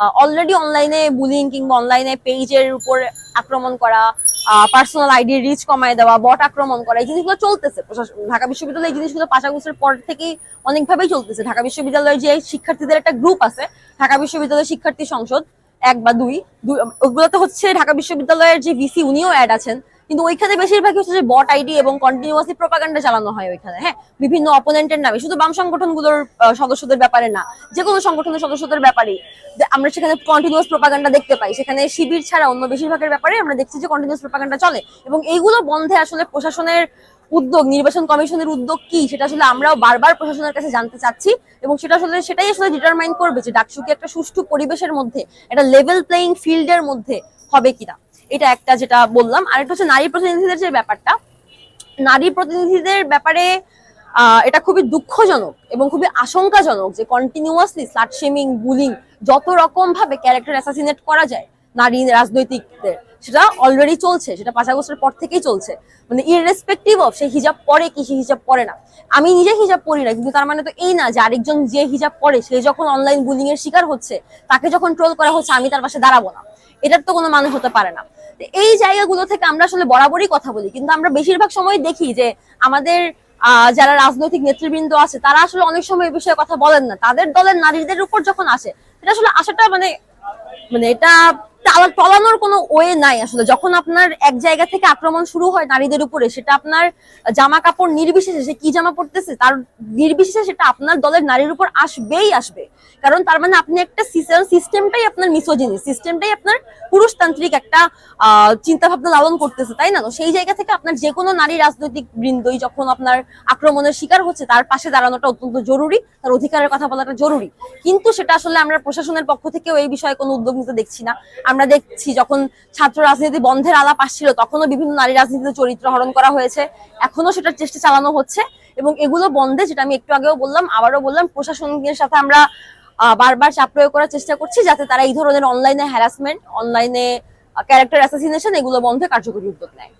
Already অনলাইনে bullying কিংবা অনলাইনে পেজের উপর আক্রমণ করা পার্সোনাল আইডি রিচ কমায় দেওয়া বট আক্রমণ করা, এই জিনিসগুলো চলতেছে। ঢাকা বিশ্ববিদ্যালয় এই জিনিসগুলো পাঁচ আগস্টের পর থেকেই অনেকভাবেই চলতেছে। ঢাকা বিশ্ববিদ্যালয়ের যে শিক্ষার্থীদের একটা গ্রুপ আছে, ঢাকা বিশ্ববিদ্যালয় শিক্ষার্থী সংসদ এক বা দুই- ওগুলোতে হচ্ছে ঢাকা বিশ্ববিদ্যালয়ের যে ভিসি উনিও অ্যাড আছেন। কিন্তু ওইখানে বেশিরভাগই হচ্ছে যে বট আইডি এবং কন্টিনিউয়াসলি প্রপাগান্ডা চালানো হয় ওইখানে হ্যাঁ? বিভিন্ন অপোনেন্টের নামে, শুধু বাম সংগঠনগুলোর সদস্যদের ব্যাপারে না, যে কোনো সংগঠনের সদস্যদের ব্যাপারে। আমরা সেখানে কন্টিনিউয়াস প্রপাগান্ডা দেখতে পাই, সেখানে শিবির ছাড়া অন্য বেশিরভাগের ব্যাপারে আমরা দেখছি যে কন্টিনিউয়াস প্রপাগান্ডা চলে। এবং এইগুলো বন্ধে আসলে প্রশাসনের উদ্যোগ, নির্বাচন কমিশনের উদ্যোগ কি, সেটা আসলে আমরাও বারবার প্রশাসনের কাছে জানতে চাচ্ছি। এবং সেটা আসলে, সেটাই আসলে ডিটারমাইন করবে যে ডাকসুকে একটা সুষ্ঠু পরিবেশের মধ্যে, একটা লেভেল প্লেইং ফিল্ডের মধ্যে হবে কিনা। এটা একটা যেটা বললাম। আর একটা হচ্ছে নারী প্রতিনিধিদের যে ব্যাপারটা, নারী প্রতিনিধিদের ব্যাপারে এটা খুবই দুঃখজনক এবং খুবই আশঙ্কাজনক যে কন্টিনিউয়াসলি স্লাট শেমিং বুলিং যত রকম ভাবে ক্যারেক্টার অ্যাসাসিনেট করা যায় নারী রাজনৈতিকদের, সেটা অলরেডি চলছে, সেটা পাঁচ আগস্টের পর থেকেই চলছে। মানে ইররেসপেক্টিভ অফ সে হিজাব পরে কি সে হিজাব পরে না। আমি নিজে হিজাব পরি না, কিন্তু তার মানে তো এই না যে আরেকজন যে হিজাব পরে, সে যখন অনলাইন বুলিং এর শিকার হচ্ছে, তাকে যখন ট্রোল করা হচ্ছে, আমি তার পাশে দাঁড়াবো না। এটার তো কোনো মানুষ হতে পারে না। এই জায়গাগুলো থেকে আমরা আসলে বরাবরই কথা বলি। কিন্তু আমরা বেশিরভাগ সময় দেখি যে আমাদের যারা রাজনৈতিক নেতৃবৃন্দ আছে, তারা আসলে অনেক সময় এই বিষয়ে কথা বলেন না। তাদের দলের নারীদের উপর যখন আসে, এটা আসলে আসাটা মানে মানে এটা টলানোর কোনো ওয়ে নাই আসলে। যখন আপনার এক জায়গা থেকে আক্রমণ শুরু হয় নারীদের উপরে, সেটা আপনার জামা কাপড় নির্বিশেষে সে কি জামা পড়তেছে তার নির্বিশেষে সেটা আপনার দলের নারীর উপর আসবেই আসবে। কারণ তার মানে আপনি একটা সিস্টেমটাই আপনার মিসোজিনি সিস্টেমটাই আপনার পুরুষতান্ত্রিক একটা চিন্তা ভাবনা লালন করতেছে, তাই না? তো সেই জায়গা থেকে আপনার যে কোনো নারী রাজনৈতিক বৃন্দই যখন আপনার আক্রমণের শিকার হচ্ছে, তার পাশে দাঁড়ানোটা অত্যন্ত জরুরি, তার অধিকারের কথা বলাটা জরুরি। কিন্তু সেটা আসলে আমরা প্রশাসনের পক্ষ থেকেও এই বিষয়ে কোনো উদ্যোগ নিতে দেখছি না। আমরা দেখছি যখন ছাত্র রাজনীতি বন্ধের আলাপ আসছিল, তখনও বিভিন্ন নারী রাজনীতিতে চরিত্র হরণ করা হয়েছে। এখনও সেটার চেষ্টা চালানো হচ্ছে এবং এগুলো বন্ধে, যেটা আমি একটু আগেও বললাম, আবারও বললাম প্রশাসনের সাথে আমরা বারবার চাপ প্রয়োগ করার চেষ্টা করছি যাতে তারা এই ধরনের অনলাইনে হ্যারাসমেন্ট অনলাইনে ক্যারেক্টার অ্যাসাসিনেশন এগুলো বন্ধে কার্যকরী উদ্যোগ নেয়।